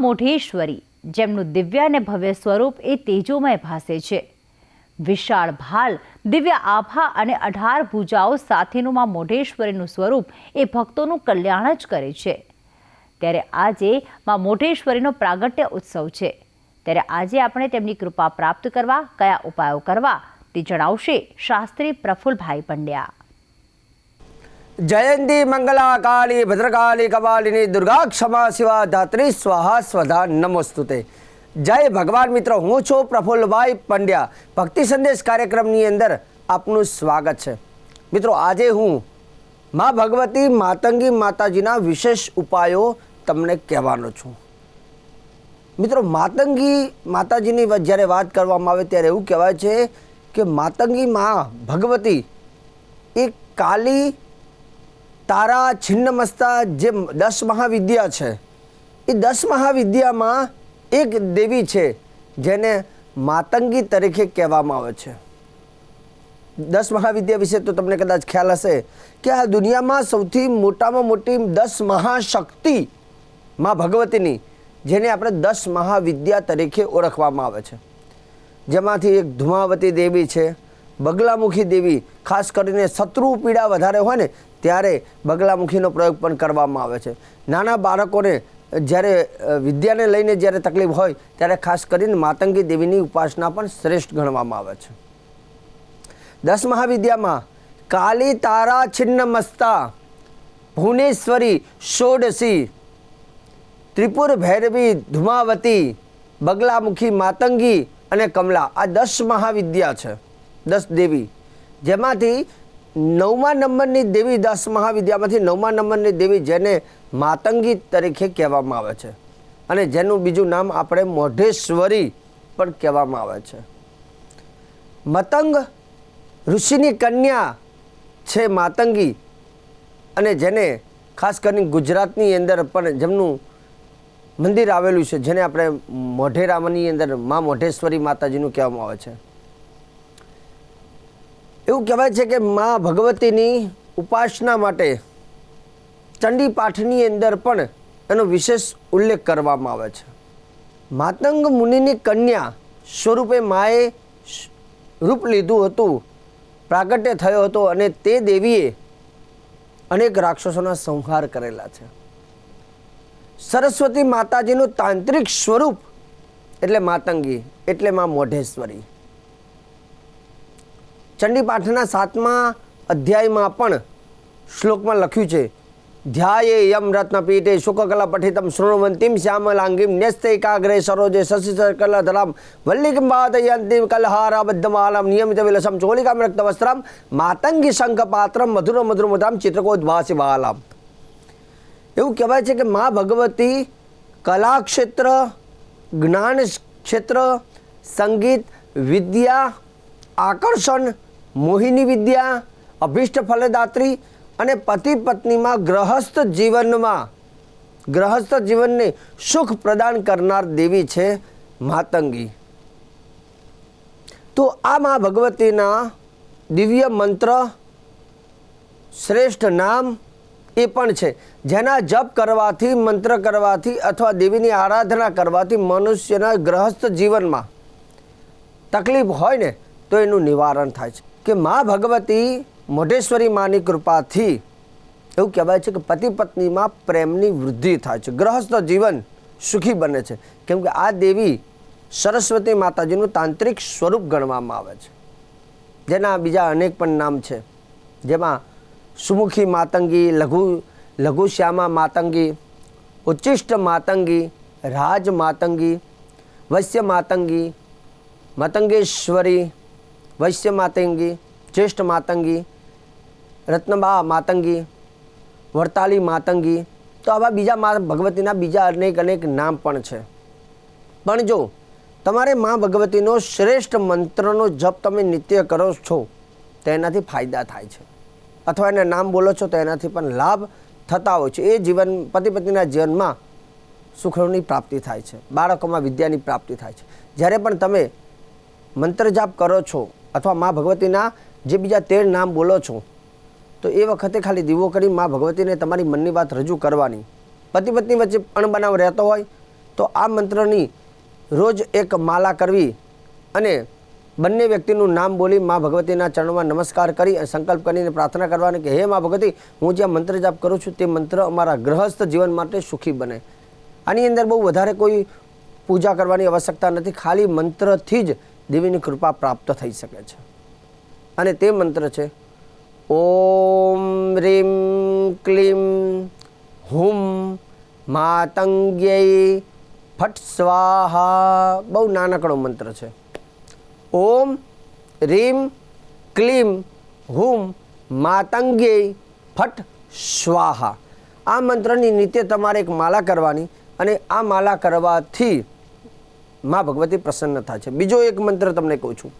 મોઢેશ્વરી, જેમનું દિવ્ય અને ભવ્ય સ્વરૂપ એ તેજોમય ભાસે છે. વિશાળ ભાલ, દિવ્ય આભા અને અઢાર ભૂજાઓ સાથેનું માં મોઢેશ્વરીનું સ્વરૂપ એ ભક્તોનું કલ્યાણ જ કરે છે. ત્યારે આજે માં મોઢેશ્વરીનો પ્રાગટ્ય ઉત્સવ છે. ત્યારે આજે આપણે તેમની કૃપા પ્રાપ્ત કરવા, કયા ઉપાયો કરવા તે જણાવશે શાસ્ત્રી પ્રફુલભાઈ પંડ્યા. જયંતી મંગલા કાળી ભદ્રકાળી કપાલિની દુર્ગા ક્ષમા શિવા ધાત્રી સ્વાહા સ્વધા નમોસ્તુતે જય ભગવાન મિત્રો હું છું પ્રફુલ્લભાઈ પંડ્યા ભક્તિ સંદેશ કાર્યક્રમની અંદર આપનું સ્વાગત છે મિત્રો આજે હું મા ભગવતી માતંગી માતાજીના વિશેષ ઉપાયો તમને કહેવાનો છું મિત્રો માતંગી માતાજીની જ્યારે વાત કરવામાં આવે ત્યારે એવું કહેવાય છે કે માતંગી મા ભગવતી એ કાલી તારા છિન્નમસ્તા જે દસ મહાવિદ્યા છે, એ દસ મહાવિદ્યામાં એક દેવી છે, જેને માતંગી તરીકે કહેવામાં આવે છે. દસ મહાવિદ્યા વિશે તો તમને કદાચ ખ્યાલ હશે કે આ દુનિયામાં સૌથી મોટામાં મોટી દસ મહાશક્તિ માં ભગવતીની, જેને આપણે દસ મહાવિદ્યા તરીકે ઓળખવામાં આવે છે. જેમાંથી એક ધુમાવતી દેવી છે, બગલામુખી દેવી, ખાસ કરીને શત્રુ પીડા વધારે હોય ને ત્યારે બગલામુખીનો પ્રયોગ પણ કરવામાં આવે છે. નાના બાળકોને જ્યારે વિદ્યાને લઈને જ્યારે તકલીફ હોય, ત્યારે ખાસ કરીને માતંગી દેવીની ઉપાસના પણ શ્રેષ્ઠ ગણવામાં આવે છે. દસ મહાવિદ્યામાં કાલી તારા છિન્ન મસ્તા, ભુવનેશ્વરી ષોડશી, ત્રિપુર ભૈરવી ધુમાવતી, બગલામુખી માતંગી અને કમલા આ દસ મહાવિદ્યા છે, દસ દેવી. જેમાંથી નવમા નંબરની દેવી દસ મહાવિદ્યામાંથી નવમા નંબરની દેવી જેને માતંગી તરીકે કહેવામાં આવે છે. અને જેનું બીજું નામ આપણે મોઢેશ્વરી પણ કહેવામાં આવે છે. મતંગ ઋષિની કન્યા છે માતંગી અને જેને ખાસ કરીને ગુજરાતની અંદર પણ જેમનું મંદિર આવેલું છે, જેને આપણે મોઢેરામની અંદર મા મોઢેશ્વરી માતાજીનું કહેવામાં આવે છે. એવું કહેવાય છે કે મા ભગવતીની ઉપાસના માટે ચંડી પાઠની અંદર પણ એનો વિશેષ ઉલ્લેખ કરવામાં આવે છે. માતંગ મુનિની કન્યા સ્વરૂપે માએ રૂપ લીધું હતું, પ્રાગટ્ય થયો હતો અને તે દેવીએ અનેક રાક્ષસોના સંહાર કરેલા છે. સરસ્વતી માતાજીનું તાંત્રિક સ્વરૂપ એટલે માતંગી, એટલે માં મોઢેશ્વરી. ચંડીપાઠના સાતમા અધ્યાયમાં પણ શ્લોકમાં લખ્યું છે, ધ્યાયે યમ રત્નપીઠે શુકકલા પઠિતમ શૃણવંતિમ શ્યામલાંગીમ ન્યસ્ત એકાગ્રે સરોજે શશિ સરકલા ધરામ વલ્લિકમ કલહારા બદ્ધમાલમ નિયમિત વિલસમ ચોલિકામ રક્તવસ્ત્રામ માતંગી શંખ પાત્રમ મધુર મધુર મધામ ચિત્રકોદ્ભાસી બાલામ એવું કહેવાય છે કે મા ભગવતી કલા ક્ષેત્ર જ્ઞાન ક્ષેત્ર સંગીત, વિદ્યા, આકર્ષણ મોહિની વિદ્યા, અભિષ્ટ ફલદાત્રી અને પતિ પત્નીમાં ગ્રહસ્થ જીવનમાં. ગ્રહસ્થ જીવનને સુખ પ્રદાન કરનાર દેવી છે માતંગી. તો આ મા ભગવતીના દિવ્ય મંત્ર, શ્રેષ્ઠ નામ એ પણ છે. જેના જપ કરવાથી, મંત્ર કરવાથી અથવા દેવીની આરાધના કરવાથી મનુષ્યના ગ્રહસ્થ જીવનમાં તકલીફ હોય ને, તો એનું નિવારણ થાય છે. કે મા ભગવતી મોઢેશ્વરી માની કૃપાથી એવું કહેવાય છે કે પતિ પત્નીમાં પ્રેમની વૃદ્ધિ થાય છે. ગ્રહસ્થ જીવન સુખી બને છે. કેમ કે આ દેવી સરસ્વતી માતાજીનું તાંત્રિક સ્વરૂપ ગણવામાં આવે છે. જેના બીજા અનેક પણ નામ છે. જેમાં સુમુખી માતંગી, લઘુ લઘુ શ્યામા માતંગી, ઉચ્ચિષ્ટ માતંગી, રાજ માતંગી, વૈશ્ય માતંગી, મતંગેશ્વરી વૈશ્ય માતંગી, જ્યેષ્ઠ માતંગી, રત્નબા માતંગી વડતાલી માતંગી. તો આવા બીજા મા ભગવતીના બીજા અનેક અનેક નામ પણ છે. પણ જો તમારે મા ભગવતીનો શ્રેષ્ઠ મંત્રનો જપ તમે નિત્ય કરો છો, તો એનાથી ફાયદા થાય છે. અથવા એના નામ બોલો છો, તો એનાથી પણ લાભ થતા હોય છે. એ જીવન, પતિ પત્નીના જીવનમાં સુખની પ્રાપ્તિ થાય છે. બાળકોમાં વિદ્યાની પ્રાપ્તિ થાય છે. જ્યારે પણ તમે મંત્ર જાપ કરો છો અથવા મા ભગવતીના જે બીજા તેર નામ બોલો છો, તો એ વખતે ખાલી દીવો કરી મા ભગવતીને તમારી મનની વાત રજૂ કરવાની. પતિ પત્ની વચ્ચે અણબનાવ રહેતો હોય, તો આ મંત્રની રોજ એક માલા કરવી અને બંને વ્યક્તિનું નામ બોલી મા ભગવતીના ચરણમાં નમસ્કાર કરી સંકલ્પ કરીને પ્રાર્થના કરવાની કે, હે મા ભગવતી, હું જ્યાં મંત્ર જાપ કરું છું, તે મંત્ર અમારા ગ્રહસ્થ જીવન માટે સુખી બને. આની અંદર બહુ વધારે કોઈ પૂજા કરવાની આવશ્યકતા નથી, ખાલી મંત્રથી જ દેવીની કૃપા પ્રાપ્ત થઈ શકે છે. અને તે મંત્ર છે, ઓમ રીમ ક્લીમ હુમ માતંગ્યય ફટ સ્વાહા. બહુ નાનકડો મંત્ર છે. ઓમ રીમ ક્લીમ હુમ માતંગ્યય ફટ સ્વાહા. આ મંત્રની નિત્ય તમારે એક માલા કરવાની અને આ માલા કરવાથી મા ભગવતી પ્રસન્ન થાય છે. બીજો એક મંત્ર તમને કહું છું.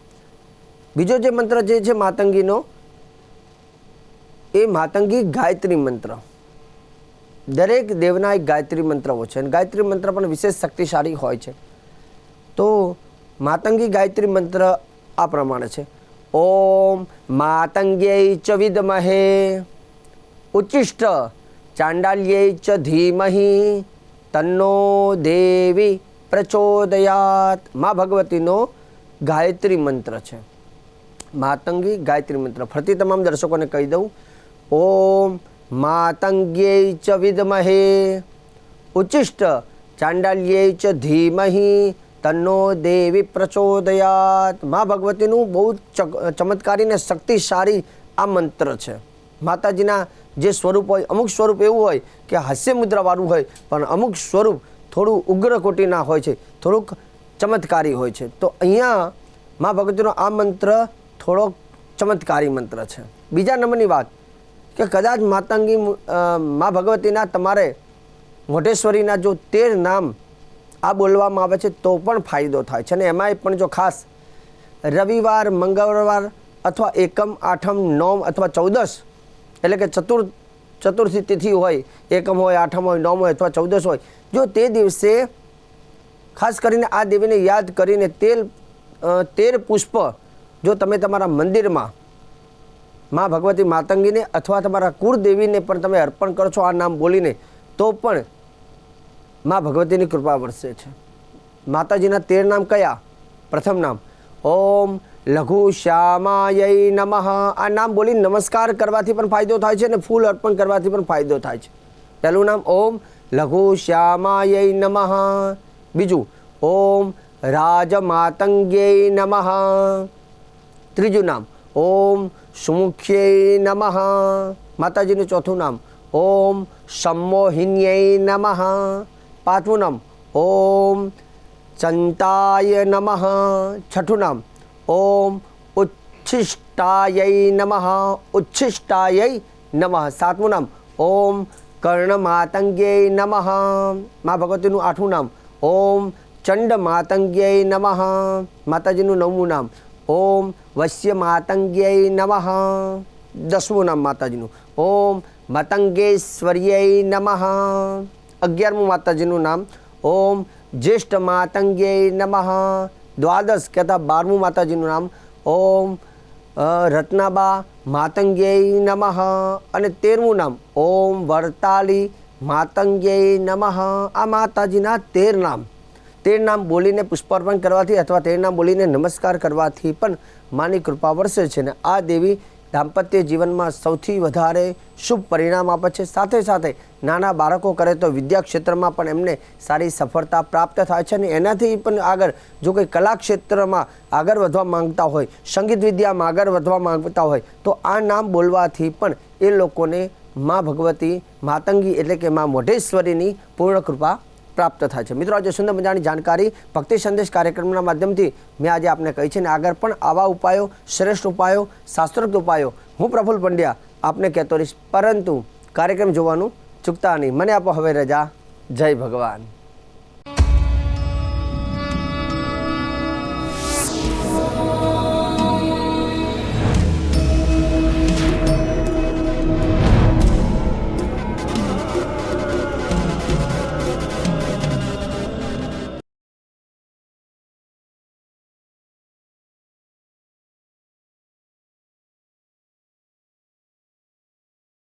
બીજો જે મંત્ર જે છે માતંગીનો, એ માતંગી ગાયત્રી મંત્ર. દરેક દેવના એક ગાયત્રી મંત્રો છે અને ગાયત્રી મંત્ર પણ વિશેષ શક્તિશાળી હોય છે. તો માતંગી ગાયત્રી મંત્ર આ પ્રમાણે છે. ઓમ માતંગ્યય ચ વિદમહે ઉચ્ચિષ્ટ ચાંડાલ્યય ચ ધીમહી, તન્નો દેવી પ્રચોદયાત. મા ભગવતીનો ગાયત્રી મંત્ર છે. માતંગી ગાયત્રી મંત્ર. ફરતી તમામ દર્શકોને કહી દઉં. ઓમ માતંગ્યય ચ વિદમહે. ઉચ્ચિષ્ટ ચાંડાલ્યય ચ ધીમહિ. તન્નો દેવી પ્રચોદયાત. મા ભગવતીનું બહુ ચમત્કારી ને શક્તિશાળી આ મંત્ર છે. માતાજીના જે સ્વરૂપ હોય, અમુક સ્વરૂપ એવું હોય કે હાસ્ય મુદ્રાવાળું હોય, પણ અમુક સ્વરૂપ થોડું ઉગ્ર કોટીના હોય છે, થોડુંક ચમત્કારી હોય છે. તો અહીંયા મા ભગવતીનો આ મંત્ર થોડોક ચમત્કારી મંત્ર છે. બીજા નંબરની વાત કે કદાચ માતંગી મા ભગવતીના તમારે મોઢેશ્વરીના જો તેર નામ આ બોલવામાં આવે છે, તો પણ ફાયદો થાય છે. અને એમાંય પણ જો ખાસ રવિવાર, મંગળવાર અથવા એકમ, આઠમ, નોમ અથવા ચૌદસ એટલે કે ચતુર, ચતુર્થી તિથિ હોય, એકમ હોય, આઠમ હોય, નોમ હોય અથવા ચૌદસ હોય જો તે દિવસે, ખાસ કરીને આ દેવીને યાદ કરીને તેલ તેર પુષ્પ, જો તમે તમારા મંદિરમાં મા ભગવતી માતંગીને અથવા તમારા કુળદેવીને પણ તમે અર્પણ કરો છો આ નામ બોલીને, તો પણ મા ભગવતીની કૃપા વરસે છે. માતાજીના તેર નામ કયા? પ્રથમ નામ, ઓમ લઘુ શ્યામાય નમઃ. આ નામ બોલી નમસ્કાર કરવાથી પણ ફાયદો થાય છે અને ફૂલ અર્પણ કરવાથી પણ ફાયદો થાય છે. પહેલું નામ ઓમ લઘુ શ્યામાય નમઃ. બીજું, ઓમ રાજમાતંગ્યય નમઃ. ત્રીજું નામ, ઓમ સુમુખ્યય નમઃ. માતાજીનું ચોથું નામ, ઓમ સંમોહિન્યય નમઃ. પાંચમું નામ, ઓમ ચંતાય નમઃ. છઠ્ઠું નામ, ઓમ ઉચ્છિષ્ટાય નમઃ. ઉચ્છિષ્ટાય નમઃ. સાતમું નામ, ઓમ કર્ણમાતંગ્યય નમઃ મા ભગવતીનું આઠું નામ ઓમ ચંડ માતંગ્યય નમઃ માતાજીનું નવમું નામ ઓમ વશ્ય માતંગ્યય નમઃ દસમું નામ માતાજીનું ઓમ મતંગેશ્વર્યય નમઃ અગિયારમું માતાજીનું નામ ઓમ જ્યેષ્ઠ માતંગ્યય નમઃ દ્વાદશ કહેતા બારમું માતાજીનું નામ ઓમ રત્નાબા માતંગ્યય નમઃ અને તેરમું નામ ઓમ વરતાલી માતંગ્યય નમઃ. આ માતાજીના તેર નામ. તેર નામ બોલીને પુષ્પાર્પણ કરવાથી અથવા તેર નામ બોલીને નમસ્કાર કરવાથી પણ માની કૃપા વરસે છે ને આ દેવી દાંપત્ય જીવનમાં સૌથી વધારે શુભ પરિણામ આપે છે. સાથે સાથે નાના બાળકો કરે તો વિદ્યા ક્ષેત્રમાં પણ એમને સારી સફળતા પ્રાપ્ત થાય છે અને એનાથી પણ આગળ જો કોઈ કલા ક્ષેત્રમાં આગળ વધવા માંગતા હોય, સંગીત વિદ્યામાં આગળ વધવા માંગતા હોય, તો આ નામ બોલવાથી પણ એ લોકોને મા ભગવતી, માતંગી એટલે કે મા મોઢેશ્વરીની પૂર્ણ કૃપા પ્રાપ્ત થાય છે. મિત્રો, આજે સુંદર મજાની જાણકારી, ભક્તિ સંદેશ કાર્યક્રમના માધ્યમથી મેં આજે આપને કહી છે. ને આગળ પણ આવા ઉપાયો, શ્રેષ્ઠ ઉપાયો, શાસ્ત્રોક્ત ઉપાયો હું પ્રફુલ પંડ્યા આપને કહેતો રહીશ. પરંતુ કાર્યક્રમ જોવાનું ચૂકતા નહીં. મને આપો હવે રજા. જય ભગવાન.